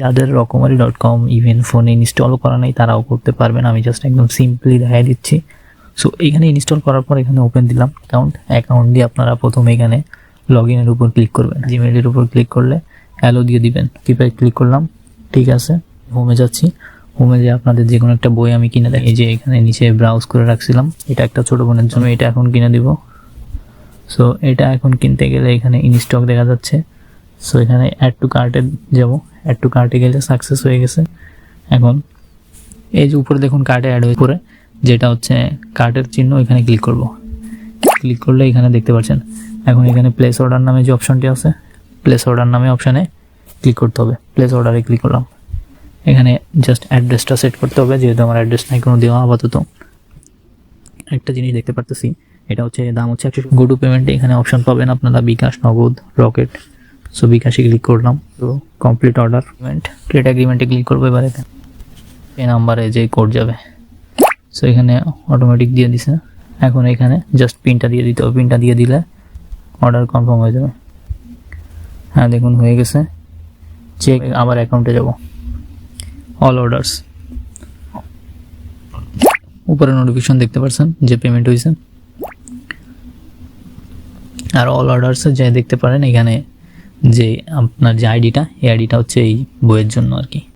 যাদের Rokomari dot com even ফোনে install করা নেই, তারাও করতে পারবেন আমি জাস্ট একদম সিম্পলি দেখাই দিচ্ছি। সো এখানে ইনস্টল করার পর এখানে ওপেন দিলাম অ্যাকাউন্ট অ্যাকাউন্ট দিয়ে আপনারা প্রথমে এখানে লগ ইনের উপর ক্লিক করবেন। জিমেইলের উপর ক্লিক করলে অ্যালো দিয়ে দিবেন। কিপ্যাড ক্লিক করলাম। ঠিক আছে হোমে যাচ্ছি। হোমে যে আপনাদের যে কোনো একটা বই আমি কিনে দেখি যে এখানে নিচে ব্রাউজ করে রাখছিলাম। এটা একটা ছোট বোনের জন্য, এটা এখন কিনে দিব। সো এটা এখন কিনতে গেলে এখানে ইনস্টক দেখা যাচ্ছে। সো এখানে অ্যাড টু কার্টে যাব। অ্যাড টু কার্টে গেলে সাকসেস হয়ে গেছে। এখন এই যে উপরে দেখুন কার্টে অ্যাড হয়ে পরে যেটা হচ্ছে কার্টের চিহ্ন, এখানে ক্লিক করব। ক্লিক করলে এখানে দেখতে পাচ্ছেন। এখন এখানে প্লেস অর্ডার নামে যে অপশনটি আছে প্লেস অর্ডার নামে অপশানে ক্লিক করতে হবে। প্লেস অর্ডারে ক্লিক করলাম। এখানে জাস্ট অ্যাড্রেসটা সেট করতে হবে, যেহেতু আমার অ্যাড্রেস নাই, কোনো দেওয়া আপাতত। একটা জিনিস দেখতে পারতেছি, এটা হচ্ছে দাম হচ্ছে একশো গো টু পেমেন্টে এখানে অপশন পাবেন আপনারা বিকাশ, নগদ রকেট সো বিকাশে ক্লিক করলাম। তো কমপ্লিট অর্ডার পেমেন্ট ক্রিয়েট অ্যাগ্রিমেন্টে ক্লিক করব এবারে। এই নাম্বারে যে কোড যাবে। সো এখানে অটোমেটিক দিয়ে দিছে। এখন এখানে জাস্ট পিনটা দিয়ে দিতে হবে। পিনটা দিয়ে দিলে অর্ডার কনফার্ম হয়ে যাবে। হ্যাঁ দেখুন, হয়ে গেছে। চেক আবার অ্যাকাউন্টে যাব। অল অর্ডারস উপরে নোটিফিকেশন দেখতে পাচ্ছেন যে পেমেন্ট হয়েছে। আর অল অর্ডারসে যে দেখতে পারেন, এখানে যে আপনার যে আইডিটা এই আইডিটা হচ্ছে এই বইয়ের জন্য আর কি।